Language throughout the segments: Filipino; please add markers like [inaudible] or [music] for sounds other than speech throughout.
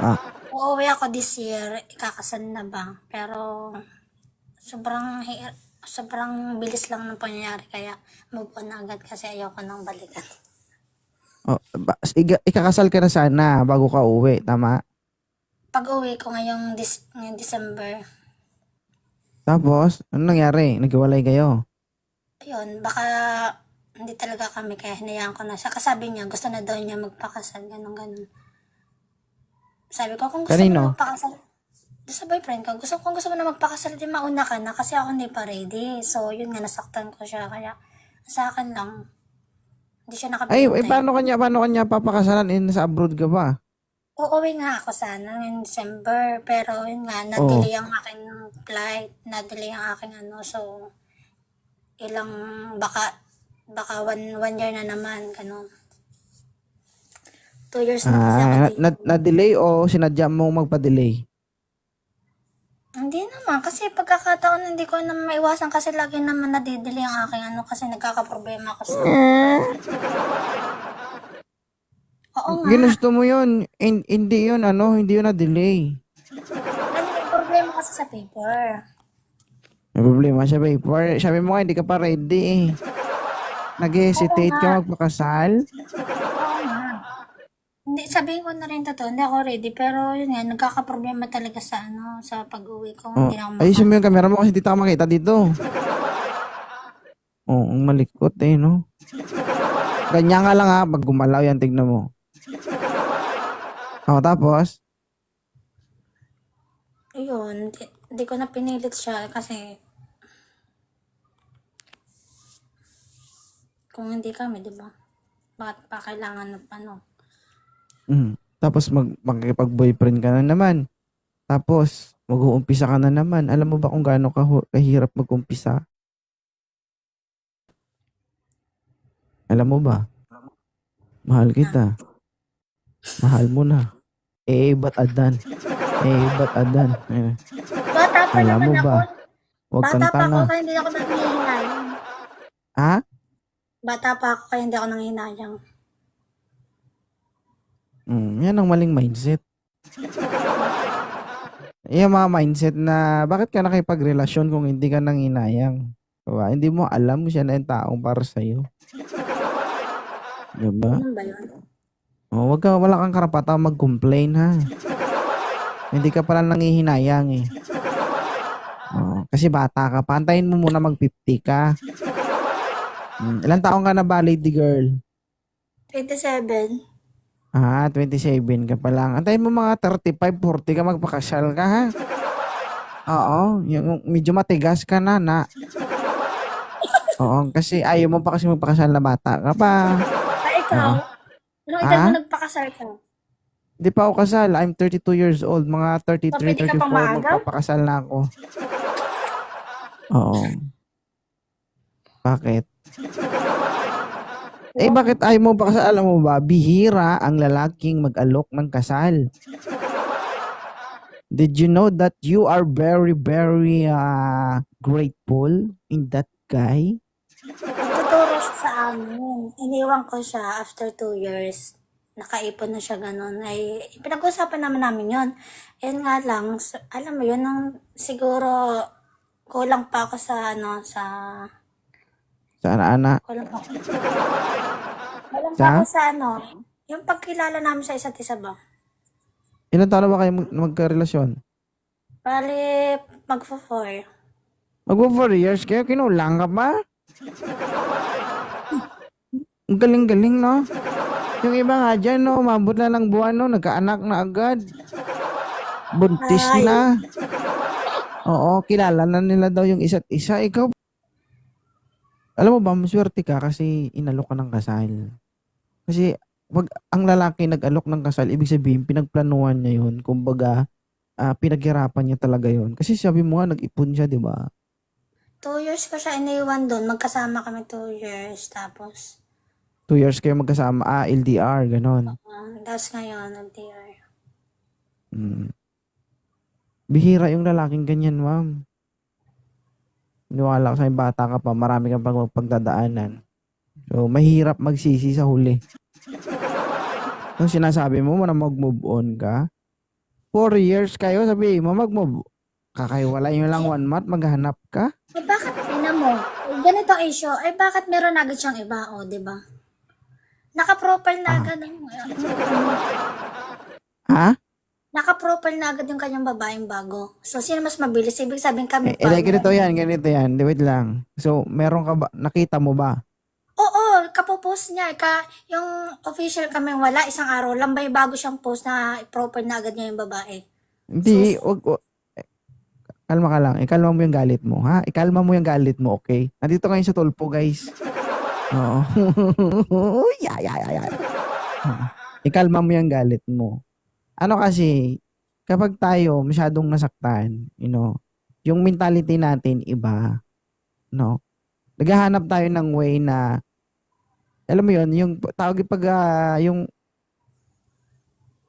Ah, Uuwi ako this year, ikakasal na ba? Pero sobrang sobrang bilis lang ng pangyayari kaya move on na agad kasi ayoko nang balikan. oh, ba- iga- ikakasal ka na sana bago ka uwi, tama? Pag uwi ko ngayong, dis- ngayong December, Tapos, ano nangyari? Naghiwalay kayo? ayun, baka hindi talaga kami kaya hinayaan ko na. Saka sabi niya, gusto na daw niya magpakasal, ganun ganun. Sabi ko, kung gusto Kanino? mo magpakasal, doon sa boyfriend ko, gusto, kung gusto mo na magpakasal, di mauna ka na kasi ako hindi pa ready. So, yun nga, nasaktan ko siya. Kaya, sa akin lang, hindi siya Ay, nakapagpintay. eh, paano kanya, paano kanya papakasalan? Eh, nasa abroad ka ba? Uuwi nga ako sana ngayong December, pero yun nga, Oh. na-delay ang aking flight, na-delay ang aking ano, so, ilang, baka, baka one, one year na naman, ganun. Two years na kasi ako Ah, dito. na, na-delay o sinadya mo magpa-delay? Hindi naman, kasi pagkakataon hindi ko na maiwasan kasi lagi naman nadidelay ang aking ano, kasi nagkakaproblema ako sa... [laughs] Oo nga, Ginusto mo yun. Hin- hindi yun, ano, hindi yun na-delay. ano, may problema kasi sa paper. May problema siya, paper. Sabi mo nga, hindi ka pa ready eh. Nag-hesitate ka magpakasal? Hindi, sabihin ko na rin totoo, hindi ako ready, pero yun nga, nagkakaproblema talaga sa ano, sa pag-uwi ko. Oh, Hindi na ako ayusin mo yung camera mo kasi dito ka makita dito. [laughs] Oo, ang malikot eh, no? Ganyan nga lang ha, pag gumalaw yan, tignan mo. Oh, tapos? Ayun, di, di ko na pinilit siya kasi kung hindi kami, di ba? Bakit pa kailangan ng ano? Mm. Tapos mag magkipag-boyfriend ka na naman. Tapos mag-uumpisa ka na naman. Alam mo ba kung gaano kahirap mag-umpisa? Alam mo ba? Mahal kita. Mahal mo na. Eh, ba't adan? Eh, ba't adan? Eh, Bata pa alam mo ba? Huwag kang Bata pa ako tanga. kaya hindi ako nanghihinayang. Ha? Bata pa ako kaya hindi ako nanghihinayang. Mm, yan ang maling mindset. Yung mga mindset na bakit ka nakipagrelasyon kung hindi ka nanginayang? Diba? Hindi mo alam siya na yung taong para sa'yo. Diba? Ano ba yun? O, wag ka, wala kang karapatang mag-complain ha. hindi ka pala nangihinayang eh. O, kasi bata ka pa. Antayin mo muna mag-50 ka. Hmm, ilang taong ka na ba, lady girl? 27. Ah, 27 ka pa lang. Antayin mo mga 35, 40 ka magpakasal ka ha. Oo, yung medyo matigas ka na na. Oo, kasi ayaw mo pa kasi magpakasal na bata ka pa. Ah, ikaw? Anong edad Ah? mo nagpakasal ka? Di pa ako kasal. I'm 32 years old. Mga 33, So, pwede ka pang 34, maagaw? magpapakasal na ako. Oo. Bakit? Eh, bakit ayaw mo kasal? Alam mo ba, bihira ang lalaking mag-alok ng kasal. Did you know that you are very, very uh, grateful in that guy? Nagtuturo siya sa amin. Iniwan ko siya after two years. Nakaipon na siya ganun. Ay, pinag-usapan naman namin yon. Yun nga lang, alam mo yun, nung siguro kulang pa ako sa ano, sa... Saan, ana? Kulang pa ako. Sa? ako sa ano, yung pagkilala namin sa isa't isa ba? Ilan taon na ba kayo mag- magkarelasyon? Bali, magfo-four. Magpo 4 years kayo, kinulang ka pa? Ang galing-galing, no? Yung iba nga dyan, no? Umabot na lang buwan, no? Nagkaanak na agad. Buntis Ay. na. Oo, kilala na nila daw yung isa't isa. Ikaw, alam mo ba, maswerte ka kasi inalok ka ng kasal. Kasi, wag ang lalaki nag-alok ng kasal, ibig sabihin, pinagplanuhan niya yun. Kumbaga, ah, pinaghirapan niya talaga yun. Kasi sabi mo nga, nag-ipon siya, di ba? Two years ko siya iniwan doon. Magkasama kami two years. Tapos, Two years kayo magkasama. Ah, LDR, ganon. uh, tapos ngayon, LDR. Mm. Bihira yung lalaking ganyan, ma'am. Niwala ko sa'yo, bata ka pa, marami kang pag pagdadaanan. So, mahirap magsisi sa huli. Kung sinasabi mo na mag-move on ka, four years kayo, sabi mo, magmo, kakaiwala nyo lang one month, maghanap ka? Eh, bakit, ina mo, eh, ganito ang issue, eh, bakit meron agad siyang iba, o, di ba? Naka-profile na Ah. agad ang, Ha? Naka-profile na agad yung kanyang babaeng bago. So, sino mas mabilis? Ibig sabihin kami Eh, eh, ganito yan, ganito yan. Di, Wait lang. So, meron ka ba, nakita mo ba? Oo, kapopost niya. Ka, yung official kami wala, isang araw lang may bago siyang post na profile na agad niya yung babae. Hindi, wag, wag- eh, kalma ka lang. Ikalma mo yung galit mo, ha? Ikalma mo yung galit mo, okay? Nandito kayo sa tulpo, guys. Oo. yeah, yeah, yeah, yeah. Ah, Ikalma mo yung galit mo. Ano kasi, kapag tayo masyadong nasaktan, you know, yung mentality natin iba, no? Naghahanap tayo ng way na, alam mo yun, yung tawag pag, ah, yung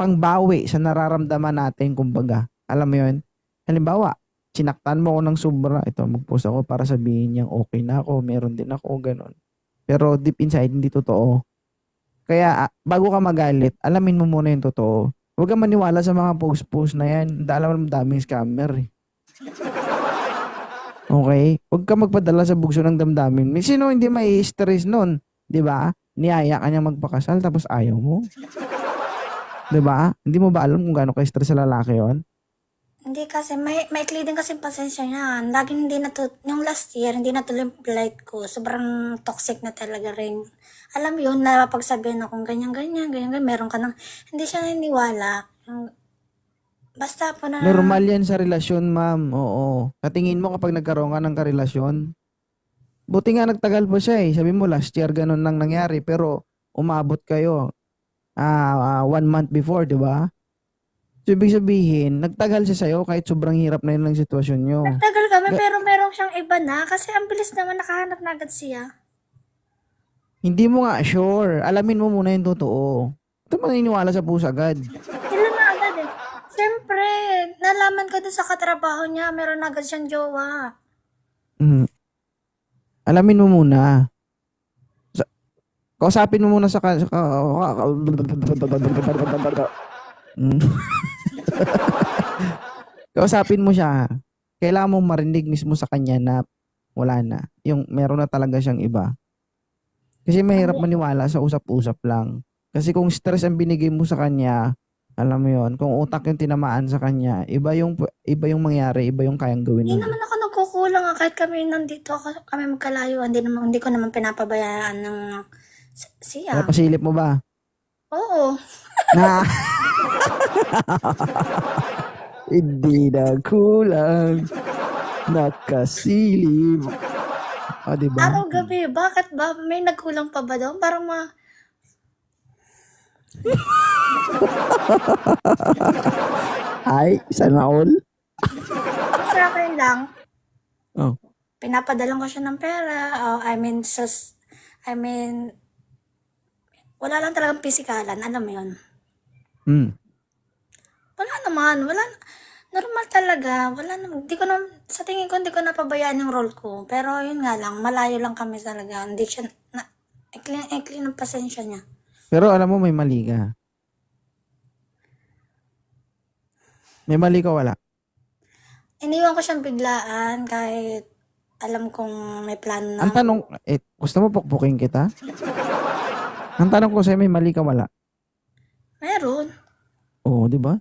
pangbawi sa nararamdaman natin, kumbaga. Alam mo yun? Halimbawa, sinaktan mo ako ng sobra. Ito, mag-post ako para sabihin niyang okay na ako, meron din ako, ganun. Pero deep inside, hindi totoo. Kaya, ah, bago ka magalit, alamin mo muna yung totoo. Huwag kang maniwala sa mga post-post na yan. Alam mo, daming scammer eh. Okay? Huwag ka magpadala sa bugso ng damdamin. May sino hindi may stress nun? Di ba? Niyaya ka niya magpakasal tapos ayaw mo. Di ba? Hindi mo ba alam kung gaano ka-stress sa lalaki yon? Hindi kasi, may, maikli din kasi pasensya niya. Laging hindi natu, yung last year, hindi natuloy yung flight ko. Sobrang toxic na talaga rin. Alam yun, napapagsabihan akong ganyan, ganyan, ganyan, ganyan. Meron ka ng, hindi siya naniniwala. Yung- Basta po na, Normal yan sa relasyon, ma'am. Oo. Katingin mo kapag nagkaroon ka ng karelasyon. Buti nga nagtagal pa siya eh. Sabi mo last year ganun lang nangyari pero umabot kayo ah ah, one month before, di ba? So, ibig sabihin, nagtagal siya sa'yo kahit sobrang hirap na yun ang sitwasyon nyo. Tagal kami, Ga- pero meron siyang iba na. Kasi ang bilis naman nakahanap na agad siya. Hindi mo nga sure. Alamin mo muna yung totoo. Ito maniniwala sa pusa agad. Sila na agad eh. Siyempre, nalaman ko din sa katrabaho niya, meron agad siyang jowa. Mm. Alamin mo muna. Sa, kausapin mo muna sa, ka- sa ka- [laughs] Mm. [laughs] [laughs] kausapin mo siya. Kailangan mong marinig mismo sa kanya na wala na. Yung meron na talaga siyang iba. Kasi mahirap maniwala sa usap-usap lang. Kasi kung stress ang binigay mo sa kanya, alam mo yon kung utak yung tinamaan sa kanya, iba yung iba yung mangyari, iba yung kayang gawin Hindi naman ako nagkukulang ah, kahit kami nandito, ako- kami magkalayo, hindi, naman, hindi ko naman pinapabayaan ng s- siya. Napasilip mo ba? Oo. Na. [laughs] Hindi na kulang. Nakasilip. O, di ba? Araw-gabi, bakit ba? May nagkulang pa ba doon? Parang ma... [laughs] Ay, sana all. Sa akin lang, Oh. pinapadalang ko siya ng pera. Oh, I mean, sus, I mean, wala lang talagang pisikalan. Alam mo yun? Hmm. Wala naman. Wala, normal talaga. Wala naman. Di ko na, sa tingin ko, hindi ko napabayaan yung role ko. Pero yun nga lang, malayo lang kami talaga. Hindi siya, na, ekli, ekli ng pasensya niya. Pero alam mo, may mali ka. May mali ka, wala. Iniwan ko siyang biglaan kahit alam kong may plano na. Ang tanong, eh, gusto mo pukpukin kita? [laughs] Ang tanong ko sa'yo, may mali ka, wala. Meron. Oo, di ba?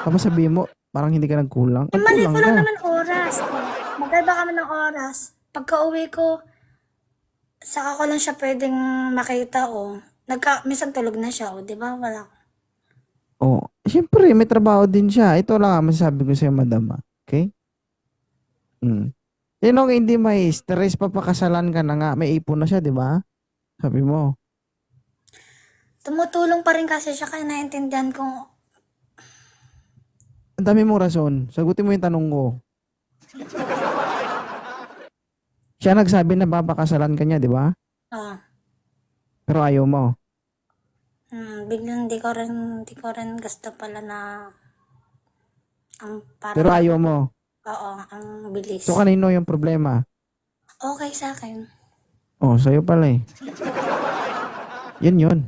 Tapos sabihin mo, parang hindi ka nagkulang. Eh, mali Nagkulang ko lang ka. naman oras. Magkaiba kami ng oras. Pagka uwi ko, saka ko lang siya pwedeng makita o. Nagka, minsan tulog na siya o, di ba? Wala. Oh, siyempre, may trabaho din siya. Ito lang ang masasabi ko sa'yo, madam. ah. Okay? Mm. Sino ang hindi may stress, papakasalan ka na nga. May ipon na siya, di ba? Sabi mo. Tumutulong pa rin kasi siya kaya naintindihan ko. Ang dami mong rason. Sagutin mo yung tanong ko. Siya nagsabi na papakasalan ka niya, di ba? Oh, Pero ayaw mo. hmm, biglang di ko rin, di ko rin gusto pala na ang parang, Pero ayaw mo. oo, ang bilis. So, kanino yung problema? Okay sa akin. Oh, sa'yo pala eh. Yun yun.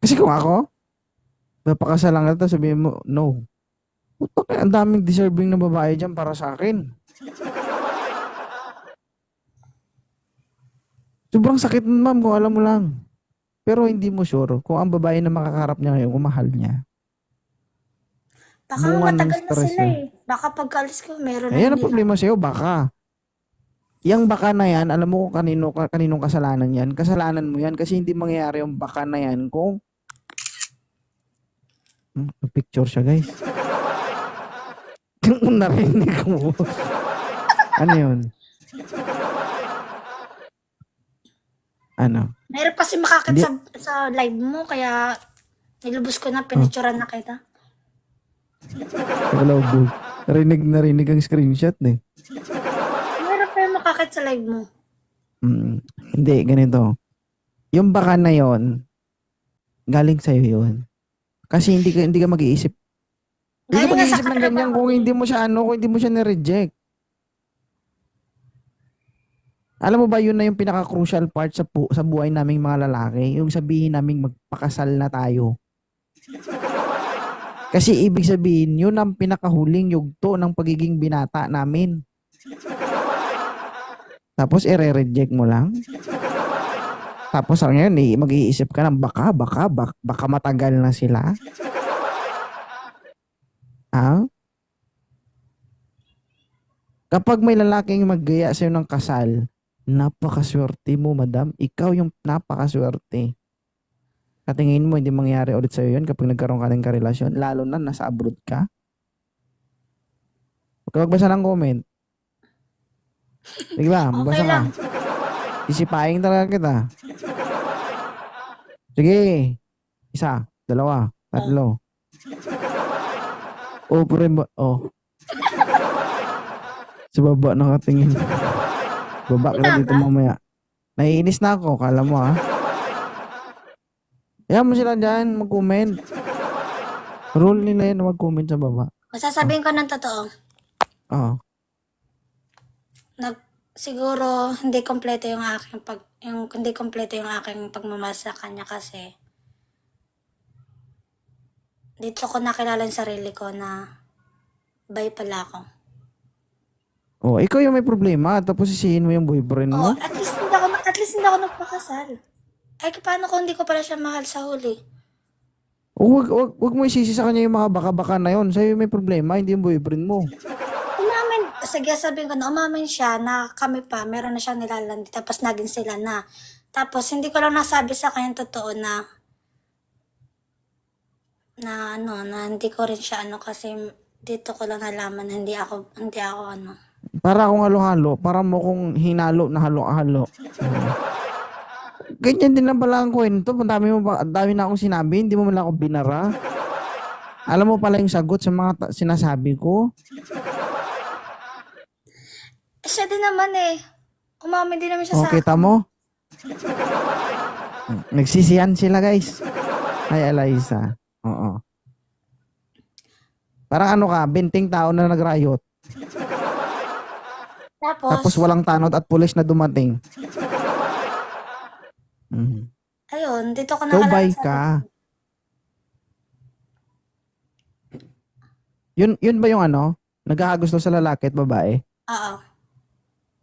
Kasi kung ako, Papakasalan kita, sabihin mo, no. Puto kaya, ang daming deserving na babae dyan para sa akin. Sobrang sakit nun, ma'am, kung alam mo lang. Pero hindi mo sure kung ang babae na makakarap niya ngayon, kung mahal niya. Baka Bunga ng matagal na sila yun. eh. Baka pagkalis ko, meron na Ayan ang problema sa'yo, baka. Yang baka na yan, alam mo kung kanino, kaninong kasalanan yan. Kasalanan mo yan kasi hindi mangyayari yung baka na yan kung... Hmm, picture siya, guys. [laughs] Narinig mo. ano yun? Ano? Mahirap kasi makakit Hindi- sa, sa live mo, kaya nilubos ko na, pinicturean na kita. Hello, boo. Narinig, narinig ang screenshot eh. Makakit sa live mo. Mm, hindi, ganito. Yung baka na yon galing sa'yo yun. Kasi hindi ka, hindi ka mag-iisip. Hindi ka mag-iisip ng ganyan kung hindi mo siya ano, kung hindi mo siya na-reject. Alam mo ba yun na yung pinaka-crucial part sa, pu- sa buhay naming mga lalaki? Yung sabihin naming magpakasal na tayo. Kasi ibig sabihin, yun ang pinakahuling yugto ng pagiging binata namin. Tapos ire-reject mo lang. Tapos ang ngayon, eh, mag-iisip ka ng baka, baka, baka, baka matagal na sila. Ha? Kapag may lalaking maggaya sa'yo ng kasal, napakaswerte mo, madam. Ikaw yung napakaswerte. Katingin mo, hindi mangyari ulit sa'yo yun kapag nagkaroon ka ng karelasyon, lalo na nasa abroad ka. Huwag ka magbasa ng comment. Sige ba? Okay ka. lang. Isipain talaga kita. Sige. Isa, dalawa, tatlo. Oh, pre, ba- oh. Sa baba nakatingin. Baba ka na dito mamaya. Naiinis na ako, kala mo ah. Kaya mo sila dyan, mag-comment. Rule nila yan mag-comment sa baba. Masasabihin ko ng totoo. Oo. Nag, siguro, hindi kompleto yung aking pag, yung, hindi kompleto yung aking pagmamahal sa kanya kasi dito ko nakilala yung sarili ko na bay pala ako. Oh, ikaw yung may problema, tapos sisihin mo yung boyfriend mo. Oo, at least hindi ako, at least hindi ako nagpakasal. Ay, paano kung hindi ko pala siya mahal sa huli? O wag, wag, wag mo isisi sa kanya yung mga baka-baka na yun. Sa'yo yung may problema, hindi yung boyfriend mo. [laughs] Sige sabihin ko na umamin siya na kami pa, meron na siyang nilalandi, tapos naging sila na. Tapos hindi ko lang nasabi sa kanya totoo na na ano, na hindi ko rin siya ano kasi dito ko lang nalaman na hindi ako, hindi ako ano. Para akong halo-halo, para mo kong hinalo na halo-halo. Ganyan din lang pala ang kwento. Ang dami, mo pa, dami na akong sinabi, hindi mo lang ako binara. Alam mo pala yung sagot sa mga ta- sinasabi ko. Siya din naman eh. Umamin din naman siya O, sa Oh, kita mo? Nagsisiyan sila, guys. Ay, Eliza. Oo. Parang ano ka, binting tao na nagrayot. Tapos, Tapos walang tanod at pulis na dumating. Mhm. ayun, dito ko So, nakalala bye sa... ka. Yun, yun ba yung ano? Nagkakagusto sa lalaki at babae? Oo.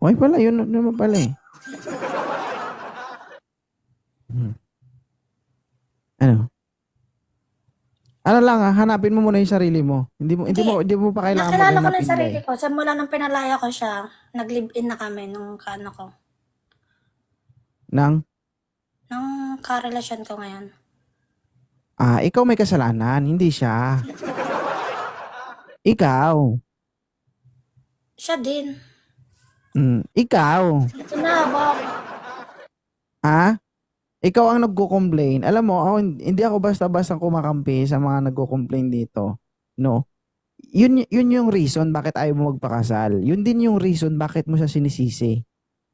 Okay pala, yun naman pala eh. Hmm. Ano? Ano lang ah, hanapin mo muna yung sarili mo. Hindi mo hindi mo hindi mo pa kailangan Nakilala ko na yung sarili ko. Sa mula nung pinalaya ko siya, nag-live-in na kami nung kaano ko. Nang Nung karelasyon ko ngayon. ah, ikaw may kasalanan, hindi siya. [laughs] Ikaw. Siya din. Mm, ikaw. Bob. Ha? Ikaw ang nagko-complain. Alam mo, ako, hindi ako basta-basta kumakampi sa mga nagko-complain dito. No. Yun, yun yung reason bakit ayaw mo magpakasal. Yun din yung reason bakit mo siya sinisisi.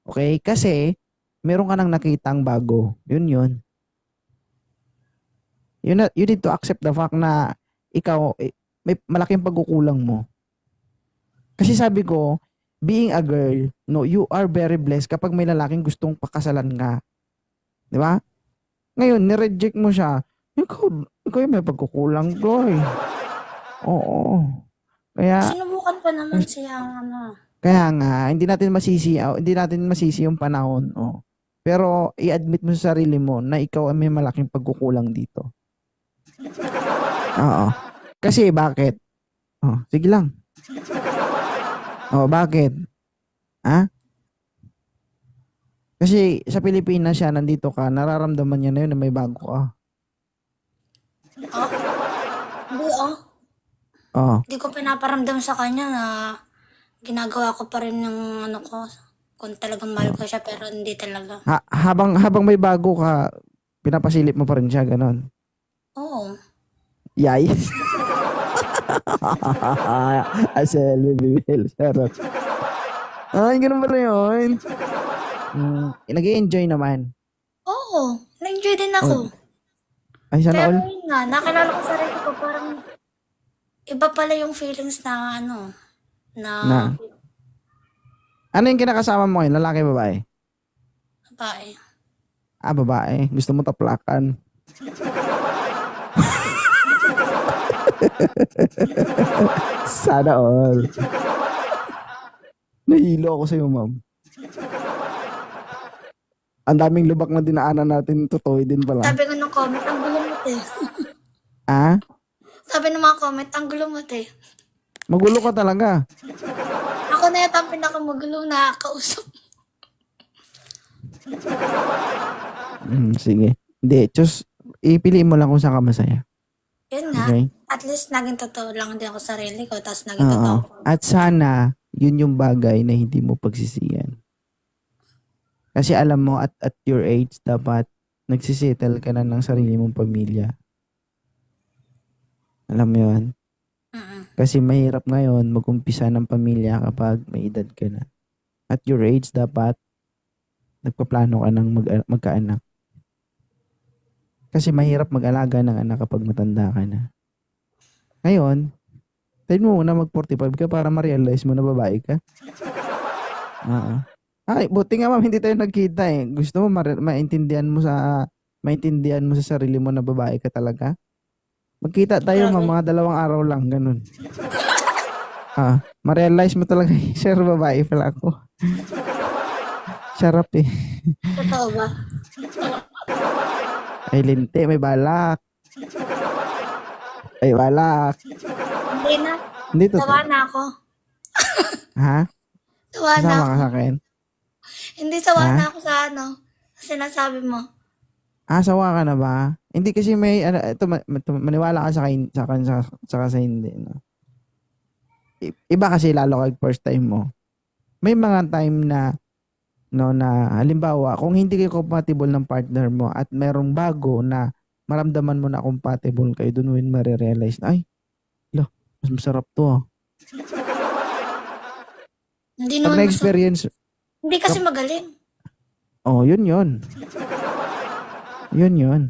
Okay? Kasi, meron ka nang nakitang bago. Yun yun. You, na, you need to accept the fact na ikaw, eh, may malaking pagkukulang mo. Kasi sabi ko, being a girl, no, you are very blessed kapag may lalaking gustong pakasalan ka. Di ba? Ngayon, nireject mo siya. Ikaw, ikaw yung may pagkukulang, Gloy. Oo. Kaya, Sinubukan ko naman siya ano. kaya nga, hindi natin masisi, ah, hindi natin masisi yung panahon. Oh. Pero, i-admit mo sa sarili mo na ikaw ay may malaking pagkukulang dito. [laughs] Oo. Kasi, bakit? Oh, sige lang. Oh, bakit? Ha? Kasi sa Pilipinas siya, nandito ka, nararamdaman niya na yun na may bago ka. Oh? Hindi oh. Oh. Hindi ko pinaparamdam sa kanya na ginagawa ko pa rin yung ano ko. Kung talagang mahal ko siya pero hindi talaga. Ha- habang habang may bago ka, pinapasilip mo pa rin siya, ganon. Oo. Yay. [laughs] [laughs] Asel, baby Bell. Charot. Ay, ganun pala yun. Mm, nag-enjoy naman. Oo. Na-enjoy din ako. Ay, sana Pero all. yun nga, nakilala ko sarili ko parang iba pala yung feelings na ano, na, Na? Ano yung kinakasama mo ngayon? Lalaki, babae? babae. Ah, babae. Gusto mo taplakan. [laughs] [laughs] Sana all. Nahilo ako sa'yo, ma'am. Ang daming lubak na dinaanan natin, totoo din pala. Sabi ko ng comment, ang gulo mo te. Ah? Sabi ng mga comment, ang gulo mo te. Magulo ka talaga. Ako na yata ang pinakamagulo na kausap. Hmm, sige. Hindi, just ipiliin mo lang kung saan ka masaya. Yun nga, Okay? at least naging totoo lang din ako sa sarili ko, tapos naging totoo Oo. ako. At sana, yun yung bagay na hindi mo pagsisiyan. Kasi alam mo, at, at your age, dapat nagsisettle ka na ng sarili mong pamilya. Alam mo yun? Mm-mm. Kasi mahirap ngayon mag-umpisa ng pamilya kapag may edad ka na. At your age, dapat nagpaplano ka ng mag- magkaanak. Kasi mahirap mag-alaga ng anak kapag matanda ka na. Ngayon, tayo mo muna mag-45 ka para ma-realize mo na babae ka. Oo. Ay, buti nga ma'am, hindi tayo nagkita eh. Gusto mo ma- maintindihan mo sa maintindihan mo sa sarili mo na babae ka talaga? Magkita tayo ma'am, mga dalawang araw lang, ganun. Ah, ma-realize mo talaga, [laughs] sir, babae pala ako. Sarap eh. Totoo ba? Ay, linte, may balak. Ay, balak. Hindi na. Hindi to. Tawa na ako. Ha? Tawa na ako. ka sa akin? Hindi sawa Ha? na ako sa ano. Sa sinasabi mo. Ah, sawa ka na ba? Hindi kasi may, ano, ito, ma- ito, maniwala ka sa akin, sa akin, sa, sa, sa hindi, no? Iba kasi lalo kag first time mo. May mga time na, no, na, halimbawa, kung hindi kayo compatible ng partner mo at merong bago na maramdaman mo na compatible kayo, mo yun marirealize na, ay, lo, mas masarap to, ah. [laughs] Hindi Pag naman na-experience, Hindi kasi magaling. oh, yun yun. Yun yun.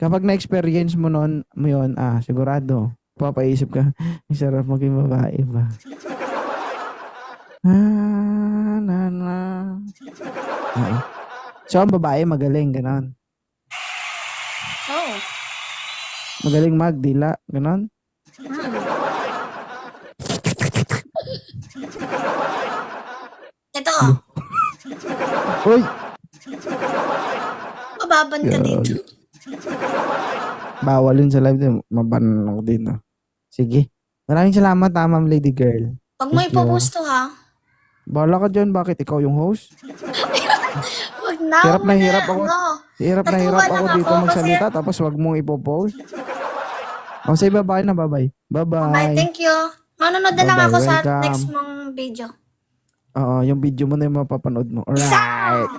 Kapag na-experience mo noon, mo yun, ah, sigurado, papaisip ka, [laughs] ang sarap maging babae ba? Ah, na, na. Oo. So, ang babae magaling, ganon. Oo. Magaling magdila, ganon. Ito oh. Uy! Mababan ka dito. Bawal yun sa live din. Mabanan ako din. ah. Sige. Maraming salamat, ah, ma'am lady girl. Huwag mo Thank you. ipoposto ha. Bahala ka dyan. Bakit ikaw yung host? Huwag na. Hirap na hirap ako. Ano. Hirap na hirap ako dito kasi- magsalita tapos wag mong ipopost. O, say bye-bye na, bye-bye. Bye, Bye-bye. thank you. Manonood na lang Bye-bye, ako sa welcome. next mong video. Oo, yung video mo na yung mapapanood mo. Alright.